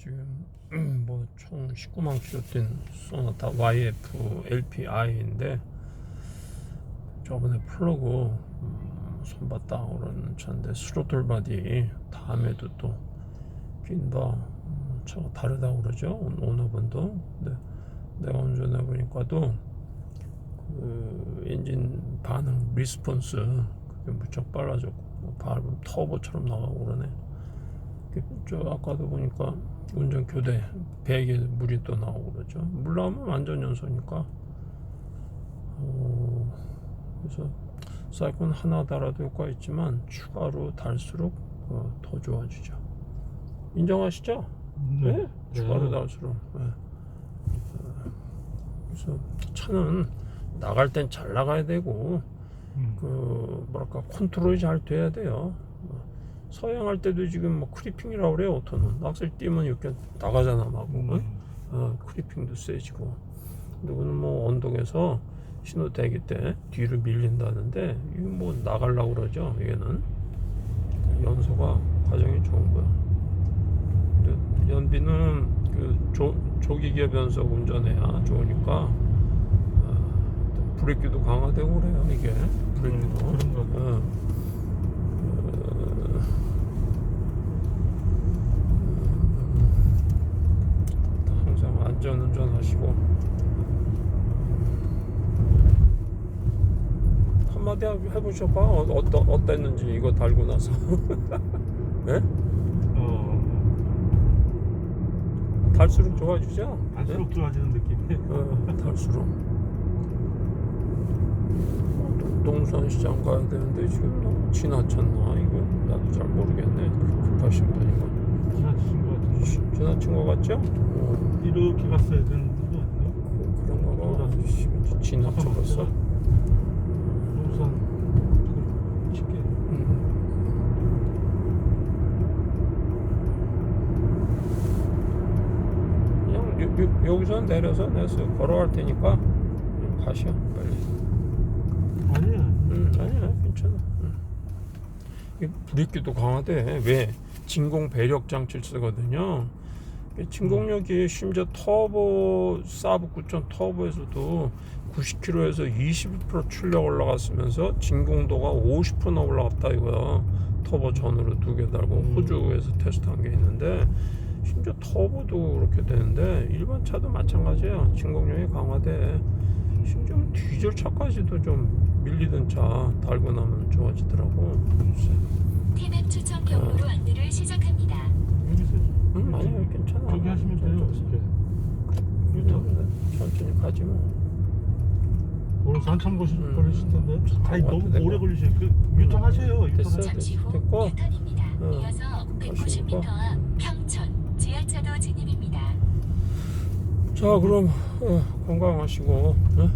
지금 뭐 총 19만 킬로 뛴 소나타 YF LPI인데 저번에 플러그 음, 손봤다 오르는 차인데 스로틀 바디 다음에도 또 낀바 음, 차가 다르다고 그러죠? 오- 오너분도? 근데 내가 운전해 보니까도 그 엔진 반응 리스폰스 그게 무척 빨라졌고 뭐 밟음 터보처럼 나가고 그러네. 그, 저 아까도 보니까 운전 교대 베개 물이 또 나오고 그러죠. 물 나오면 완전 연소니까. 어, 그래서 사이콘 하나 달아도 효과 있지만 추가로 달수록 어, 더 좋아지죠. 인정하시죠? 네. 추가로 달수록. 네. 어, 그래서 차는 나갈 땐 잘 나가야 되고 음. 그 뭐랄까 컨트롤이 잘 돼야 돼요. 뭐 서양할 때도 지금 뭐 크리핑이라고 그래요 오토는 악셀 띄면 이렇게 나가잖아 막. 보면 음. 어, 크리핑도 세지고. 누구는 뭐 언덕에서 신호 대기 때 뒤로 밀린다는데 이거 뭐 나가려고 그러죠 얘는. 연소가 과정이 좋은 거야. 연비는 그 조, 조기기어 변속 운전해야 좋으니까 어, 브레이크도 강화되고 그래요 이게. 브레이크도. 음, 그런 거 같아. 어. 어, 항상 안전 운전 하시고 한마디 해보셔봐 어, 어떠, 어땠는지 이거 달고 나서 네? 어. 달수록 좋아지죠? 갈수록 좋아지는 느낌이. 어, 달수록 어, 동- 동산시장 가야 되는데 지금 너무 지나쳤나 이거 나도 잘 모르겠네 급하신 분이가 지나치신 것 같은데. 지- 지나친 것 같죠? 어, 이렇게 갔어야 되는 거 아니에요? 그- 그런가 봐 지- 지나 쳐봤어 우선 쉽게. 음. 그냥 요, 요, 여기서 내려서 내서 걸어갈 테니까 가시오 빨리 아니야. 음, 아니야 괜찮아 음. 이 브레이크도 강하대 왜 진공 배력 장치를 쓰거든요 이 진공력이 심지어 터보 사브 9천 터보에서도 90km에서 21% 출력 올라갔으면서 진공도가 50%나 올라갔다 이거야 터보 전으로 두 개 달고 음. 호주에서 테스트한 게 있는데 심지어 터보도 그렇게 되는데 일반 차도 마찬가지야 진공력이 강화돼 심지어 디젤 차까지도 좀 밀리던 차 달고 나면 좋아지더라고. 티맵 추천 경로로 안내를 시작합니다. 응, 아니야, 괜찮아. 저기 하시면 돼요. 이렇게. 유턴 천천히 가지 뭐. 오른서 한참 거시 음. 걸리실 텐데. 아니 것 너무 같은데. 오래 걸리시네. 그 유턴하세요. 됐어요. 유턴. 잠시 후 됐고. 유턴입니다. 어, 이어서 가시니까. 190m 앞 평촌 지하차도 진입입니다. 자, 그럼 어, 건강하시고. 네